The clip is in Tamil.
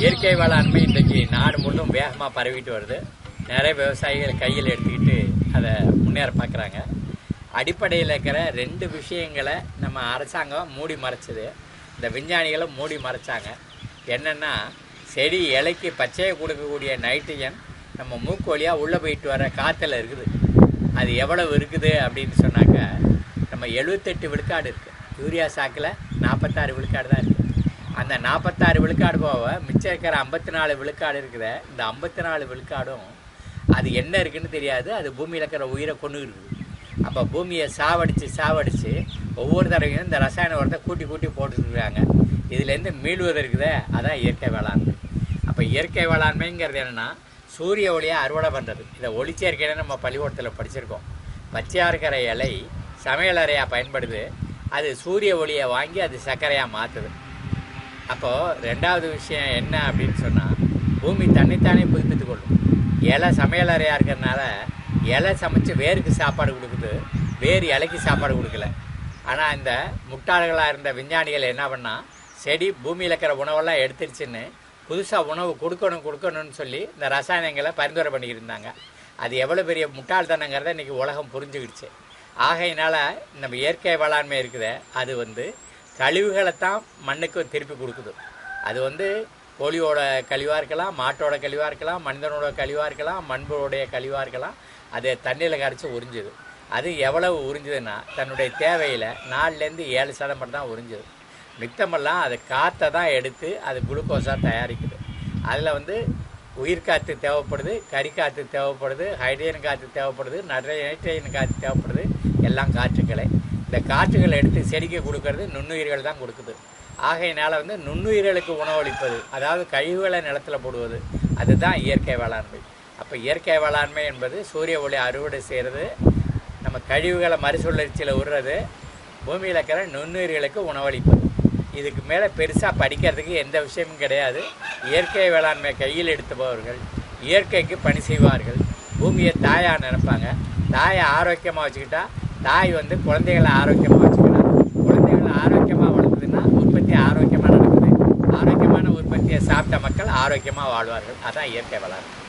இயற்கை வேளாண்மை இன்றைக்கு நாடு முழுவதும் வேகமாக பரவிட்டு வருது. நிறைய விவசாயிகள் கையில் எடுத்துக்கிட்டு அதை முன்னேற பார்க்குறாங்க. அடிப்படையில் இருக்கிற ரெண்டு விஷயங்களை நம்ம அரசாங்கம் மூடி மறைச்சது. இந்த விஞ்ஞானிகளும் மூடி மறைச்சாங்க. என்னென்னா செடி இலைக்கு பச்சையை கொடுக்கக்கூடிய நைட்ரஜன் நம்ம மூக்கு வழியாக உள்ளே போயிட்டு வர காற்றுல இருக்குது. அது எவ்வளவு இருக்குது அப்படின்னு சொன்னாக்க நம்ம எழுபத்தெட்டு விழுக்காடு இருக்குது யூரியா சாக்கில் நாற்பத்தாறு விழுக்காடு தான் இருக்குது அந்த நாற்பத்தாறு விழுக்காடு போக மிச்சம் இருக்கிற ஐம்பத்தி நாலு விழுக்காடு இருக்கிற இந்த ஐம்பத்தி நாலு விழுக்காடும் அது என்ன இருக்குன்னு தெரியாது. அது பூமியில் இருக்கிற உயிரை கொண்டு இருக்குது. அப்போ பூமியை சாவடித்து சாவடித்து ஒவ்வொரு தடவையும் இந்த ரசாயன உரத்தை கூட்டி கூட்டி போட்டுருக்குறாங்க இதுலேருந்து மீளுவது இருக்குதே அதான் இயற்கை வேளாண்மை. அப்போ இயற்கை வேளாண்மைங்கிறது என்னென்னா சூரிய ஒளியை அறுவடை பண்ணுறது இதை ஒளிச்சேர்க்கைன்னு நம்ம பள்ளிக்கூடத்தில் படிச்சிருக்கோம். பச்சையாக இருக்கிற இலை சமையலறையாக பயன்படுது. அது சூரிய ஒளியை வாங்கி அது சர்க்கரையாக மாற்றுது அப்போது ரெண்டாவது விஷயம் என்ன அப்படின்னு சொன்னால் பூமி தன்னைத்தானே புதுப்பித்து கொள்ளும் இலை சமையல் அறையாக இருக்கிறதுனால இலை சமைச்சு வேருக்கு சாப்பாடு கொடுக்குது வேறு இலைக்கு சாப்பாடு கொடுக்கல. ஆனால் இந்த முட்டாள்களாக இருந்த விஞ்ஞானிகள் என்ன பண்ணால் செடி பூமியில் இருக்கிற உணவெல்லாம் எடுத்துருச்சுன்னு புதுசாக உணவு கொடுக்கணும் கொடுக்கணும்னு சொல்லி இந்த ரசாயனங்களை பரிந்துரை பண்ணிக்கிட்டு இருந்தாங்க அது எவ்வளோ பெரிய முட்டாள்தனங்கிறத இன்றைக்கி உலகம் புரிஞ்சுக்கிடுச்சு. ஆகையினால் நம்ம இயற்கை வேளாண்மை இருக்குது அது வந்து கழிவுகளை தான் மண்ணுக்கு திருப்பி கொடுக்குது. அது வந்து கோழியோட கழிவாக இருக்கலாம் மாட்டோட கழிவாக இருக்கலாம் மனிதனோட கழிவாக இருக்கலாம் மண்புடைய கழிவாக இருக்கலாம் அது தண்ணியில் கரைச்சி உறிஞ்சுது. அது எவ்வளவு உறிஞ்சுதுன்னா தன்னுடைய தேவையில் நாலுலேருந்து ஏழு சதம் தான் உறிஞ்சுது. மித்தமெல்லாம் அது காற்றை தான் எடுத்து அது குளுக்கோஸாக தயாரிக்குது. அதில் வந்து உயிர் காற்று தேவைப்படுது கறி காற்று தேவைப்படுது ஹைட்ரஜன் காற்று தேவைப்படுது நைட்ரஜன் காற்று தேவைப்படுது எல்லாம் காற்றுக்களை இந்த காற்றுகளை எடுத்து செடிக்கு கொடுக்கறது நுண்ணுயிர்கள் தான் கொடுக்குது. ஆகையினால் வந்து நுண்ணுயிர்களுக்கு உணவளிப்பது அதாவது கழிவுகளை நிலத்தில் போடுவது அதுதான் இயற்கை வேளாண்மை. அப்போ இயற்கை வேளாண்மை என்பது சூரிய ஒளி அறுவடை செய்கிறது நம்ம கழிவுகளை மறுசுழற்சியில் விடுறது பூமியில் இருக்கிற நுண்ணுயிர்களுக்கு உணவளிப்பது. இதுக்கு மேலே பெருசாக படிக்கிறதுக்கு எந்த விஷயமும் கிடையாது. இயற்கை வேளாண்மை கையில் எடுத்துபவர்கள் இயற்கைக்கு பணி செய்வார்கள். பூமியை தாயாக நினைப்பாங்க. தாயை ஆரோக்கியமாக வச்சுக்கிட்டால் தாய் வந்து குழந்தைகளை ஆரோக்கியமாக வச்சுக்கணும். குழந்தைகளை ஆரோக்கியமாக வளர்த்துதுன்னா உற்பத்தி ஆரோக்கியமாக நடக்குது. ஆரோக்கியமான உற்பத்தியை சாப்பிட்ட மக்கள் ஆரோக்கியமாக வாழ்வார்கள். அதான் இயற்கை வேளாண்மை